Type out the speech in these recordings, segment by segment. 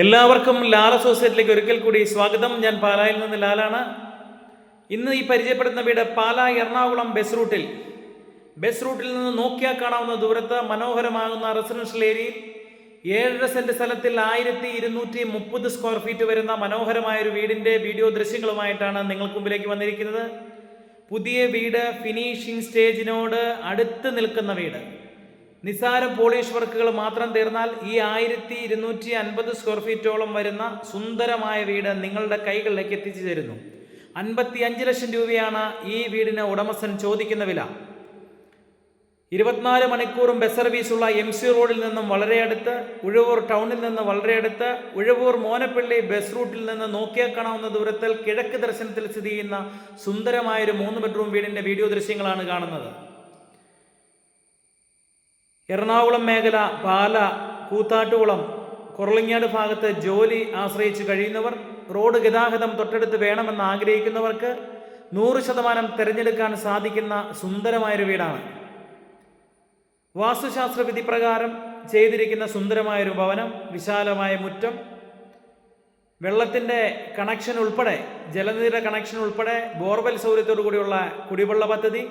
എല്ലാവർക്കും ലാൽ അസോസിയേറ്റിലേക്ക് ഒരിക്കൽ കൂടി സ്വാഗതം. ഞാൻ പാലായിൽ നിന്ന് ലാലാണ്. ഇന്ന് ഈ പരിചയപ്പെടുത്തുന്ന വീട് പാല എറണാകുളം ബസ് റൂട്ടിൽ. ബസ് റൂട്ടിൽ നിന്ന് നോക്കിയാൽ കാണാവുന്ന ദൂരത്ത് മനോഹരമാകുന്ന റെസിഡൻഷ്യൽ ഏരിയയിൽ ഏഴര സെന്റ് സ്ഥലത്തിൽ ആയിരത്തി ഇരുന്നൂറ്റി മുപ്പത് സ്ക്വയർ ഫീറ്റ് വരുന്ന മനോഹരമായ ഒരു വീടിന്റെ വീഡിയോ ദൃശ്യങ്ങളുമായിട്ടാണ് നിങ്ങൾക്ക് മുമ്പിലേക്ക് വന്നിരിക്കുന്നത്. പുതിയ വീട് ഫിനിഷിംഗ് സ്റ്റേജിനോട് അടുത്ത് നിൽക്കുന്ന വീട്. നിസാര പോളിഷ് വർക്കുകൾ മാത്രം തീർന്നാൽ ഈ ആയിരത്തി ഇരുന്നൂറ്റി അൻപത് സ്ക്വയർ ഫീറ്റോളം വരുന്ന സുന്ദരമായ വീട് നിങ്ങളുടെ കൈകളിലേക്ക് എത്തിച്ചു തരുന്നു. അൻപത്തി അഞ്ച് ലക്ഷം രൂപയാണ് ഈ വീടിന് ഉടമസ്ഥൻ ചോദിക്കുന്ന വില. ഇരുപത്തിനാല് മണിക്കൂറും ബസ് സർവീസുള്ള എം സി റോഡിൽ നിന്നും വളരെ അടുത്ത് ഉഴവൂർ ടൗണിൽ നിന്ന് വളരെ അടുത്ത് ഉഴവൂർ മോനപ്പള്ളി ബസ് റൂട്ടിൽ നിന്ന് നോക്കിയാൽ കാണാവുന്ന ദൂരത്തിൽ കിഴക്ക് ദർശനത്തിൽ സ്ഥിതി ചെയ്യുന്ന സുന്ദരമായൊരു മൂന്ന് ബെഡ്റൂം വീടിന്റെ വീഡിയോ ദൃശ്യങ്ങളാണ് കാണുന്നത്. എറണാകുളം മേഖല പാല കൂത്താട്ടുകുളം കുറളിങ്ങാട് ഭാഗത്ത് ജോലി ആശ്രയിച്ച് കഴിയുന്നവർ റോഡ് ഗതാഗതം തൊട്ടടുത്ത് വേണമെന്ന് ആഗ്രഹിക്കുന്നവർക്ക് നൂറ് ശതമാനം തിരഞ്ഞെടുക്കാൻ സാധിക്കുന്ന സുന്ദരമായൊരു വീടാണ്. വാസ്തുശാസ്ത്ര വിധി പ്രകാരം ചെയ്തിരിക്കുന്ന സുന്ദരമായൊരു ഭവനം വിശാലമായ മുറ്റം വെള്ളത്തിന്റെ കണക്ഷൻ ഉൾപ്പെടെ ജലനിധിയുടെ കണക്ഷൻ ഉൾപ്പെടെ ബോർവെൽ സൗകര്യത്തോടു കൂടിയുള്ള കുടിവെള്ള പദ്ധതി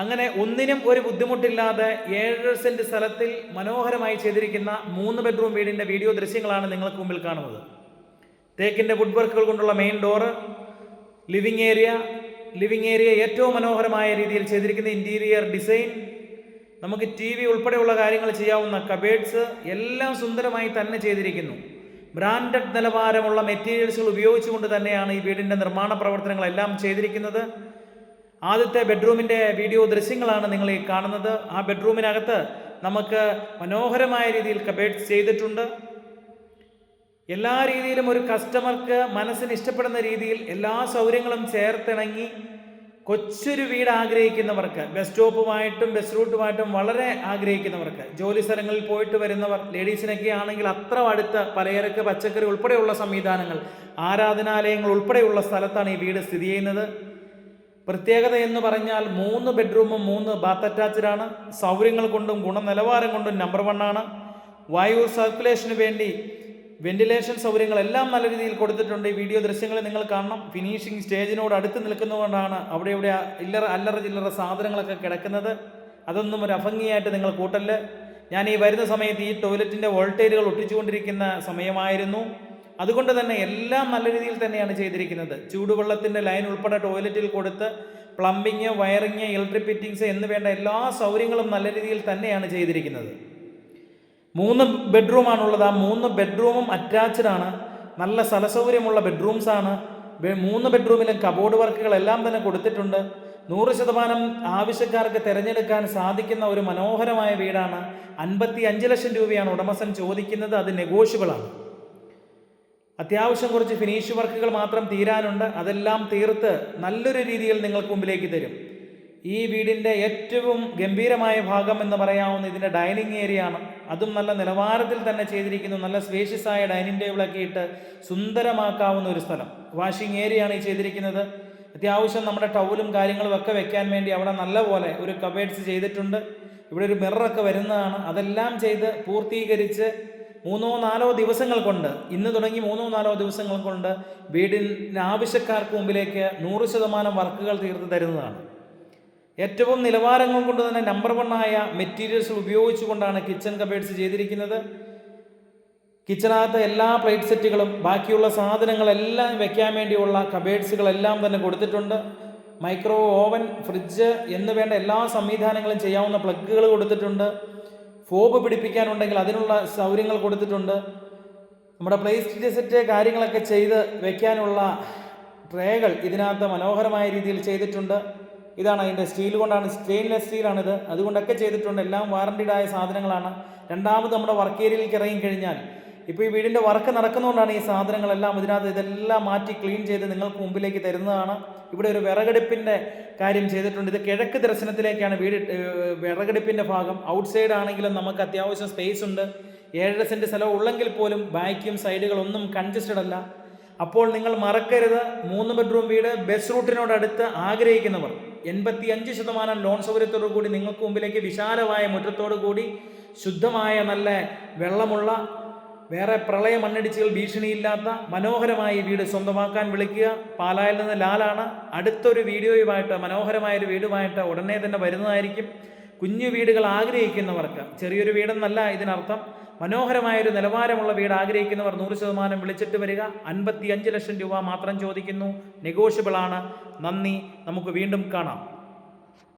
അങ്ങനെ ഒന്നിനും ഒരു ബുദ്ധിമുട്ടില്ലാതെ ഏഴര സെന്റ് സ്ഥലത്തിൽ മനോഹരമായി ചെയ്തിരിക്കുന്ന മൂന്ന് ബെഡ്റൂം വീടിന്റെ വീഡിയോ ദൃശ്യങ്ങളാണ് നിങ്ങൾക്ക് മുമ്പിൽ കാണുന്നത്. തേക്കിന്റെ വുഡ് വർക്കുകൾ കൊണ്ടുള്ള main door living area living area ഏറ്റവും മനോഹരമായ രീതിയിൽ ചെയ്തിരിക്കുന്ന ഇന്റീരിയർ ഡിസൈൻ നമുക്ക് ടി വി ഉൾപ്പെടെയുള്ള കാര്യങ്ങൾ ചെയ്യാവുന്ന കബേഡ്സ് എല്ലാം സുന്ദരമായി തന്നെ ചെയ്തിരിക്കുന്നു. ബ്രാൻഡഡ് നിലവാരമുള്ള മെറ്റീരിയൽസുകൾ ഉപയോഗിച്ചുകൊണ്ട് തന്നെയാണ് ഈ വീടിന്റെ നിർമ്മാണ പ്രവർത്തനങ്ങളെല്ലാം ചെയ്തിരിക്കുന്നത്. ആദ്യത്തെ ബെഡ്റൂമിന്റെ വീഡിയോ ദൃശ്യങ്ങളാണ് നിങ്ങൾ ഈ കാണുന്നത്. ആ ബെഡ്റൂമിനകത്ത് നമുക്ക് മനോഹരമായ രീതിയിൽ കബേഡ്സ് ചെയ്തിട്ടുണ്ട്. എല്ലാ രീതിയിലും ഒരു കസ്റ്റമർക്ക് മനസ്സിന് ഇഷ്ടപ്പെടുന്ന രീതിയിൽ എല്ലാ സൗകര്യങ്ങളും ചേർത്തിണങ്ങി കൊച്ചൊരു വീട് ആഗ്രഹിക്കുന്നവർക്ക് ബസ് സ്റ്റോപ്പുമായിട്ടും ബസ് റൂട്ടുമായിട്ടും വളരെ ആഗ്രഹിക്കുന്നവർക്ക് ജോലി സ്ഥലങ്ങളിൽ പോയിട്ട് വരുന്നവർ ലേഡീസിനൊക്കെ ആണെങ്കിൽ അത്ര അടുത്ത പലചരക്ക് പച്ചക്കറി ഉൾപ്പെടെയുള്ള സംവിധാനങ്ങൾ ആരാധനാലയങ്ങൾ ഉൾപ്പെടെയുള്ള സ്ഥലത്താണ് ഈ വീട് സ്ഥിതി ചെയ്യുന്നത്. പ്രത്യേകത എന്ന് പറഞ്ഞാൽ മൂന്ന് ബെഡ്റൂമും മൂന്ന് ബാത്ത് അറ്റാച്ച്ഡാണ്. സൗകര്യങ്ങൾ കൊണ്ടും ഗുണനിലവാരം കൊണ്ടും നമ്പർ വൺ ആണ്. വായു സർക്കുലേഷന് വേണ്ടി വെന്റിലേഷൻ സൗകര്യങ്ങളെല്ലാം നല്ല രീതിയിൽ കൊടുത്തിട്ടുണ്ട്. ഈ വീഡിയോ ദൃശ്യങ്ങൾ നിങ്ങൾ കാണണം. ഫിനിഷിംഗ് സ്റ്റേജിനോട് അടുത്ത് നിൽക്കുന്നതുകൊണ്ടാണ് അവിടെ ഇവിടെ ഇല്ലറ അല്ലറ ചില്ലറ സാധനങ്ങളൊക്കെ കിടക്കുന്നത്. അതൊന്നും ഒരു അഭംഗിയായിട്ട് നിങ്ങൾ കൂട്ടൽ ഞാൻ ഈ വരുന്ന സമയത്ത് ഈ ടോയ്ലറ്റിന്റെ വോൾട്ടേജുകൾ ഒട്ടിച്ചുകൊണ്ടിരിക്കുന്ന സമയമായിരുന്നു. അതുകൊണ്ട് തന്നെ എല്ലാം നല്ല രീതിയിൽ തന്നെയാണ് ചെയ്തിരിക്കുന്നത്. ചൂടുവെള്ളത്തിന്റെ ലൈൻ ഉൾപ്പെടെ ടോയ്ലറ്റിൽ കൊടുത്ത് പ്ലംബിങ് വയറിങ് ഇലക്ട്രിക് ഫിറ്റിങ്സ് എന്ന് വേണ്ട എല്ലാ സൗകര്യങ്ങളും നല്ല രീതിയിൽ തന്നെയാണ് ചെയ്തിരിക്കുന്നത്. മൂന്ന് ബെഡ്റൂമാണുള്ളത്. ആ മൂന്ന് ബെഡ്റൂമും അറ്റാച്ച്ഡ് ആണ്. നല്ല സ്ഥലസൗകര്യമുള്ള ബെഡ്റൂംസ് ആണ്. മൂന്ന് ബെഡ്റൂമിലും കബോർഡ് വർക്കുകളെല്ലാം തന്നെ കൊടുത്തിട്ടുണ്ട്. നൂറ് ശതമാനം ആവശ്യക്കാർക്ക് തിരഞ്ഞെടുക്കാൻ സാധിക്കുന്ന ഒരു മനോഹരമായ വീടാണ്. അൻപത്തി അഞ്ച് ലക്ഷം രൂപയാണ് ഉടമസ്ഥൻ ചോദിക്കുന്നത്. അത് നെഗോഷ്യബിൾ ആണ്. അത്യാവശ്യം കുറച്ച് ഫിനിഷ് വർക്കുകൾ മാത്രം തീരാനുണ്ട്. അതെല്ലാം തീർത്ത് നല്ലൊരു രീതിയിൽ നിങ്ങൾക്ക് മുമ്പിലേക്ക് തരും. ഈ വീടിന്റെ ഏറ്റവും ഗംഭീരമായ ഭാഗം എന്ന് പറയാവുന്ന ഇതിന്റെ ഡൈനിങ് ഏരിയ ആണ് അതും നല്ല നിലവാരത്തിൽ തന്നെ ചെയ്തിരിക്കുന്നു. നല്ല സ്പേഷ്യസായ ഡൈനിങ് ടേബിളൊക്കെ ഇട്ട് സുന്ദരമാക്കാവുന്ന ഒരു സ്ഥലം. വാഷിംഗ് ഏരിയ ആണ് ഈ ചെയ്തിരിക്കുന്നത്. അത്യാവശ്യം നമ്മുടെ ടൗലും കാര്യങ്ങളും ഒക്കെ വെക്കാൻ വേണ്ടി അവിടെ നല്ല പോലെ ഒരു കബേഡ്സ് ചെയ്തിട്ടുണ്ട്. ഇവിടെ ഒരു മിററൊക്കെ വരുന്നതാണ്. അതെല്ലാം ചെയ്ത് പൂർത്തീകരിച്ച് മൂന്നോ നാലോ ദിവസങ്ങൾ കൊണ്ട് ഇന്ന് തുടങ്ങി മൂന്നോ നാലോ ദിവസങ്ങൾ കൊണ്ട് വീടിന് ആവശ്യക്കാർക്ക് മുമ്പിലേക്ക് നൂറ് ശതമാനം വർക്കുകൾ തീർത്ത് തരുന്നതാണ്. ഏറ്റവും നിലവാരങ്ങൾ കൊണ്ട് തന്നെ നമ്പർ വൺ ആയ മെറ്റീരിയൽസ് ഉപയോഗിച്ചുകൊണ്ടാണ് കിച്ചൺ കബേഡ്സ് ചെയ്തിരിക്കുന്നത്. കിച്ചണകത്ത് എല്ലാ പ്ലേറ്റ് സെറ്റുകളും ബാക്കിയുള്ള സാധനങ്ങളെല്ലാം വെക്കാൻ വേണ്ടിയുള്ള കബേഡ്സുകളെല്ലാം തന്നെ കൊടുത്തിട്ടുണ്ട്. മൈക്രോ ഓവൻ ഫ്രിഡ്ജ് എന്ന് വേണ്ട എല്ലാ സംവിധാനങ്ങളും ചെയ്യാവുന്ന പ്ലഗുകൾ കൊടുത്തിട്ടുണ്ട്. ഫോബ് പിടിപ്പിക്കാനുണ്ടെങ്കിൽ അതിനുള്ള സൗകര്യങ്ങൾ കൊടുത്തിട്ടുണ്ട്. നമ്മുടെ പ്ലേറ്റ് സെറ്റ് കാര്യങ്ങളൊക്കെ ചെയ്ത് വെക്കാനുള്ള ട്രേകൾ ഇതിനകത്ത് മനോഹരമായ രീതിയിൽ ചെയ്തിട്ടുണ്ട്. ഇതാണ് അതിന്റെ സ്റ്റീൽ കൊണ്ടാണ് സ്റ്റെയിൻലെസ് സ്റ്റീലാണിത് അതുകൊണ്ടൊക്കെ ചെയ്തിട്ടുണ്ട്. എല്ലാം വാറണ്ടിഡായ സാധനങ്ങളാണ്. രണ്ടാമത് നമ്മുടെ വർക്ക് ഏരിയയിലേക്ക് ഇറങ്ങി കഴിഞ്ഞാൽ ഇപ്പോൾ ഈ വീടിന്റെ വർക്ക് നടക്കുന്നതുകൊണ്ടാണ് ഈ സാധനങ്ങളെല്ലാം ഇതിനകത്ത് ഇതെല്ലാം മാറ്റി ക്ലീൻ ചെയ്ത് നിങ്ങൾക്ക് മുമ്പിലേക്ക് തരുന്നതാണ്. ഇവിടെ ഒരു വിറകടുപ്പിന്റെ കാര്യം ചെയ്തിട്ടുണ്ട്. ഇത് കിഴക്ക് ദർശനത്തിലേക്കാണ് വീട് വിറകടുപ്പിന്റെ ഭാഗം. ഔട്ട്സൈഡ് ആണെങ്കിലും നമുക്ക് അത്യാവശ്യം സ്പേസ് ഉണ്ട്. ഏഴര സെന്റ് സ്ഥലം ഉള്ളെങ്കിൽ പോലും ബാക്കും സൈഡുകളൊന്നും കൺജസ്റ്റഡ് അല്ല. അപ്പോൾ നിങ്ങൾ മറക്കരുത്. മൂന്ന് ബെഡ്റൂം വീട് ബസ് റൂട്ടിനോടടുത്ത് ആഗ്രഹിക്കുന്നവർ എൺപത്തി അഞ്ച് ശതമാനം ലോൺ സൗകര്യത്തോടു കൂടി നിങ്ങൾക്ക് മുമ്പിലേക്ക് വിശാലമായ മുറ്റത്തോടു കൂടി ശുദ്ധമായ നല്ല വെള്ളമുള്ള വേറെ പ്രളയ മണ്ണിടിച്ചുകൾ ഭീഷണിയില്ലാത്ത മനോഹരമായ വീട് സ്വന്തമാക്കാൻ വിളിക്കുക. പാലായിൽ നിന്ന് ലാലാണ്. അടുത്തൊരു വീഡിയോയുമായിട്ട് മനോഹരമായൊരു വീടുമായിട്ട് ഉടനെ തന്നെ വരുന്നതായിരിക്കും. കുഞ്ഞു വീടുകൾ ആഗ്രഹിക്കുന്നവർക്ക് ചെറിയൊരു വീടെന്നല്ല ഇതിനർത്ഥം. മനോഹരമായൊരു നിലവാരമുള്ള വീട് ആഗ്രഹിക്കുന്നവർ നൂറ് ശതമാനം വിളിച്ചിട്ട് വരിക. അൻപത്തി അഞ്ച് ലക്ഷം രൂപ മാത്രം ചോദിക്കുന്നു. നെഗോഷ്യബിളാണ് നന്ദി. നമുക്ക് വീണ്ടും കാണാം.